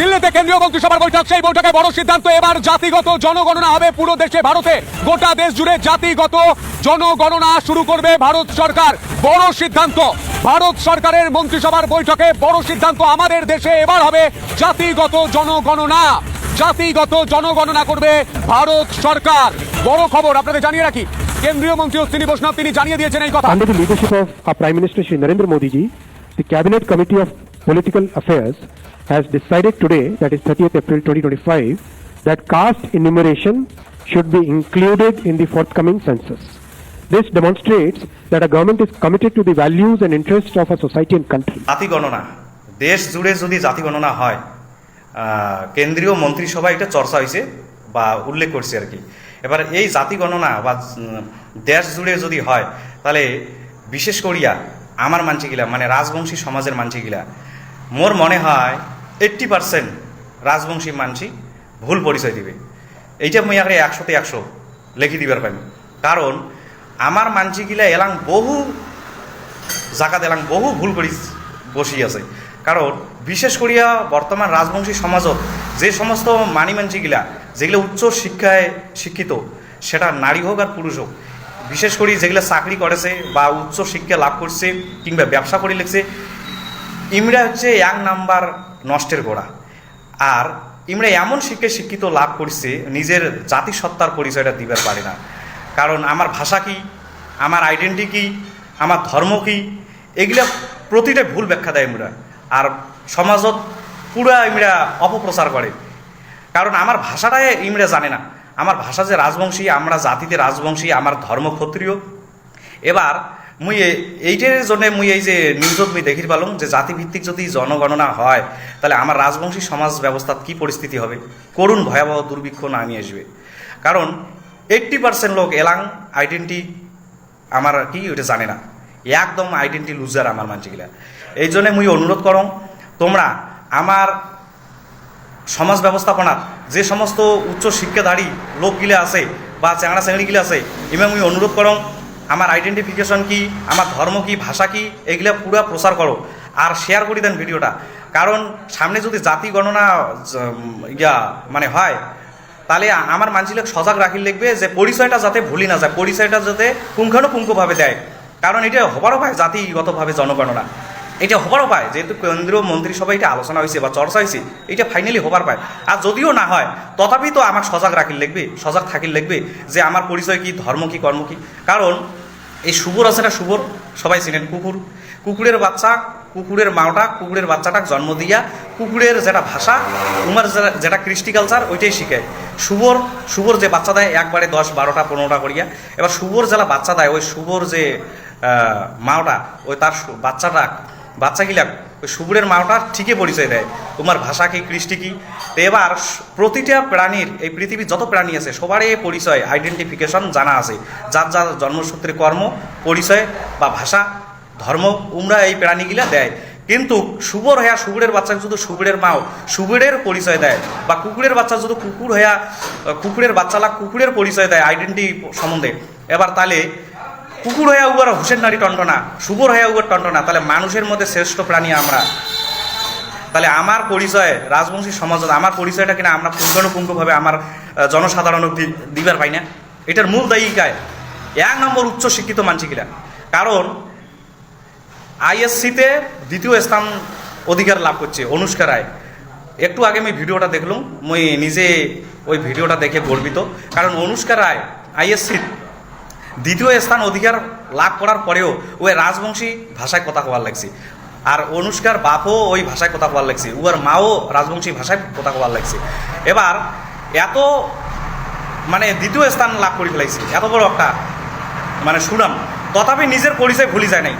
দিল্লিতে কেন্দ্রীয় মন্ত্রিসভার বৈঠক। সেই বৈঠকে বড় সিদ্ধান্ত। এবার জাতিগত জনগণনা হবে পুরো দেশে ভারতে। গোটা দেশ জুড়ে জাতিগত জনগণনা শুরু করবে ভারত সরকার। বড় সিদ্ধান্ত। ভারত সরকারের মন্ত্রিসভার বৈঠকে বড় সিদ্ধান্ত আমাদের দেশে এবার হবে জাতিগত জনগণনা। জাতিগত জনগণনা করবে ভারত সরকার। বড় খবর আপনাদের জানিয়ে রাখি কেন্দ্রীয় মন্ত্রী অশ্বিনী বৈষ্ণব তিনি জানিয়ে দিয়েছেন এই কথা। Under the leadership of our Prime Minister Shri Narendra Modi ji, Political Affairs has decided today, that is 30th April 2025, that caste enumeration should be included in the forthcoming census. This demonstrates that our government is committed to the values and interests of our society and country. জাতি গণনা দেশ জুড়ে যদি জাতি গণনা হয় কেন্দ্রীয় মন্ত্রিসভা এটা চর্চা হয়েছে বা উল্লেখ করছে আর কি এবার এই জাতি গণনা বা দেশ জুড়ে যদি হয় তাহলে বিশেষ করিয়া আমার মানসিকিলা মানে রাজবংশী সমাজের মানসিকিলা মোর মনে হয় এইট্টি পার্সেন্ট রাজবংশী মানসি ভুল পরিচয় দিবে। এইটা মুই আগে একশোতে একশো লেখি দিবার পাইম। কারণ আমার মানসিকিলা এলাং বহু জাকাত এলাং বহু ভুল করি বসি আছে। কারণ বিশেষ করিয়া বর্তমান রাজবংশী সমাজত যে সমস্ত মানি মানসিগুলা যেগুলো উচ্চ শিক্ষায় শিক্ষিত, সেটা নারী হোক আর পুরুষ হোক, বিশেষ করে যেগুলো চাকরি করেছে বা উচ্চ শিক্ষা লাভ করছে কিংবা ব্যবসা করে লেগছে ইমরা হচ্ছে এক নাম্বার নষ্টের গোড়া। আর ইমরা এমন শিক্ষা শিক্ষিত লাভ করছে, নিজের জাতিসত্তার পরিচয়টা দিবার পারে না। কারণ আমার ভাষা কি? আমার আইডেন্টি কি? আমার ধর্ম কি? এগুলা প্রতিটা ভুল ব্যাখ্যা দেয় ইমরা। আর সমাজত পুরা ইমরা অপপ্রচার করে। কারণ আমার ভাষাটাই ইমরা জানে না। আমার ভাষা যে রাজবংশী, আমরা জাতিতে রাজবংশী, আমার ধর্ম ক্ষত্রিয়। এবার মুই এইটার জন্য মুই এই যে নিউজত মুই দেখির পালাম যে জাতিভিত্তিক যদি জনগণনা হয়, তাহলে আমার রাজবংশী সমাজ ব্যবস্থার কি পরিস্থিতি হবে? করুণ ভয়াবহ দুর্ভিক্ষ নামিয়ে আসবে। কারণ এইট্টি পার্সেন্ট লোক এলাং আইডেন্টি আমার কি ওটা জানে না। একদম আইডেন্টি লুজার আমার মানসিকগুলা এই জন্য মুই অনুরোধ করম, তোমরা আমার সমাজ ব্যবস্থাপনার যে সমস্ত উচ্চ শিক্ষাধারী লোকগুলো আছে বা চ্যাংড়া চ্যাংড়িগুলো আছে ইমে মুই অনুরোধ করম আমার আইডেন্টিফিকেশন কি, আমার ধর্ম কি, ভাষা কি এগুলা পুরা প্রচার করো আর শেয়ার করে দেন ভিডিওটা কারণ সামনে যদি জাতি গণনা ইয়া মানে হয়, তাহলে আমার মানসিক সজাগ রাখির লিখবে যে পরিচয়টা যাতে ভুলি না যায়, পরিচয়টা যাতে পুঙ্খানুপুঙ্খভাবে দেয়। কারণ এটা হবারও পায় জাতিগতভাবে জনগণনা। এটা হবারও পায়, যেহেতু কেন্দ্রীয় মন্ত্রিসভায় এটা আলোচনা হয়েছে বা চর্চা হয়েছে, এটা ফাইনালি হবার পায়। আর যদিও না হয়, তথাপি তো আমার সজাগ রাখির লিখবে, সজাগ থাকির লিখবে যে আমার পরিচয় কি, ধর্ম কি, কর্ম কি। কারণ এই শুভর আছে না শুভর? সবাই চিনেন কুকুর। কুকুরের বাচ্চা, কুকুরের মাওটা, কুকুরের বাচ্চাটা জন্ম দিয়া কুকুরের যেটা ভাষা, উমার যেটা- কৃষ্টি কালচার ওইটাই শিখে। শুভর শুভর যে বাচ্চা দেয়, একবারে দশ, বারোটা, পনেরোটা করিয়া। এবার শুভর যারা বাচ্চা দেয়, ওই শুভর যে মাওটা, ওই তার বাচ্চাটা বাচ্চাগুলা ওই শুভরের মাওটা ঠিকই পরিচয় দেয়। তোমার ভাষা কি, কৃষ্টি কি? তো এবার প্রতিটা প্রাণীর, এই পৃথিবীর যত প্রাণী আছে, সবারই পরিচয় আইডেন্টিফিকেশন জানা আছে। যার যার জন্মসূত্রে কর্ম, পরিচয় বা ভাষা, ধর্ম, উমরা এই প্রাণীগুলা দেয়। কিন্তু শুভর হইয়া শুকুরের বাচ্চা যদি শুকুরের মাও শুকুরের পরিচয় দেয়, বা কুকুরের বাচ্চা যদি কুকুর হইয়া, কুকুরের বাচ্চালা কুকুরের পরিচয় দেয় আইডেন্টি সম্বন্ধে। এবার তাহলে কুকুর হইয়া উবার হুসেন নারী টন্টনা শুভর হইয়া উবার টন্টনা, তাহলে মানুষের মধ্যে শ্রেষ্ঠ প্রাণী আমরা। তাহলে আমার পরিচয় রাজবংশী সমাজ আমার পরিচয়টা কিনা আমরা পুঙ্খানুপুঙ্খভাবে আমার জনসাধারণ অব্দি দিবার পাই না। এটার মূল দায়িকায় এক নম্বর উচ্চ শিক্ষিত মানসিকিরা। কারণ আইএসসিতে দ্বিতীয় স্থান অধিকার লাভ করছে, অনুষ্কা রায়। একটু আগে আমি ভিডিওটা দেখলাম, মই নিজে ওই ভিডিওটা দেখে গর্বিত। কারণ অনুষ্কা রায় আইএসসি দ্বিতীয় স্থান অধিকার লাভ করার পরেও ওই রাজবংশী ভাষায় কথা কওয়ার লাগছে। আর অনুষ্কার বাপও ওই ভাষায় কথা কওয়ার লাগছে। উয়ার মাও রাজবংশী ভাষায় কথা কওয়ার লাগছে। এবার এত মানে দ্বিতীয় স্থান লাভ করে ফেলাইছে। এত বড় একটা মানে সুনাম। তথাপি নিজের পরিচয় ভুলি যায় নাই।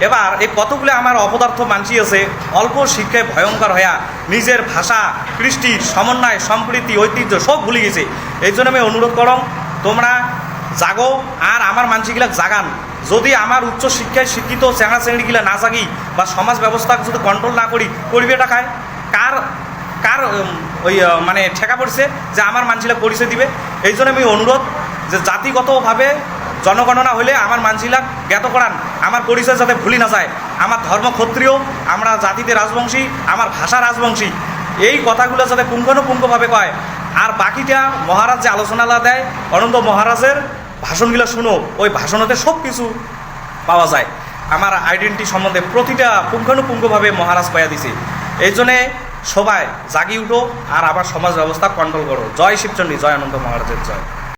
এবার এই কতগুলো আমার অপদার্থ মানসি আছে, অল্প শিক্ষায় ভয়ঙ্কর হইয়া নিজের ভাষা, কৃষ্টি, সমন্বয়, সম্প্রীতি, ঐতিহ্য সব ভুলে গেছে। এই জন্য আমি অনুরোধ করম, তোমরা জাগো, আর আমার মানসিকগুলা জাগান। যদি আমার উচ্চ শিক্ষায় শিক্ষিত চেঙা চেঙড়িগুলা না জাগি বা সমাজ ব্যবস্থা যদি কন্ট্রোল না করি করবে এটা খায় কার কার ওই মানে ঠেকা পড়ছে যে আমার মানসিলা পরিচয় দিবে? এই জন্য আমি অনুরোধ যে জাতিগতভাবে জনগণনা হলে আমার মানসিলাক জ্ঞাত করান আমার পরিচয় যাতে ভুলি না যায় আমার ধর্ম ক্ষত্রিয় আমরা জাতিতে রাজবংশী আমার ভাষা রাজবংশী এই কথাগুলো যাতে পুঙ্খানুপুঙ্খভাবে কয়। আর বাকিটা মহারাজ যে আলোচনালা দেয়, অনন্ত মহারাজের ভাষণগুলো শুনো, ওই ভাষণতে সব কিছু পাওয়া যায়। আমার আইডেন্টি সম্বন্ধে প্রতিটা পুঙ্খানুপুঙ্খভাবে মহারাজ পাইয়া দিছি। এই জন্যে সবাই জাগি উঠো আর আবার সমাজ ব্যবস্থা কন্ট্রোল করো। জয় শিবচন্ডী, জয় আনন্দ মহারাজের জয়।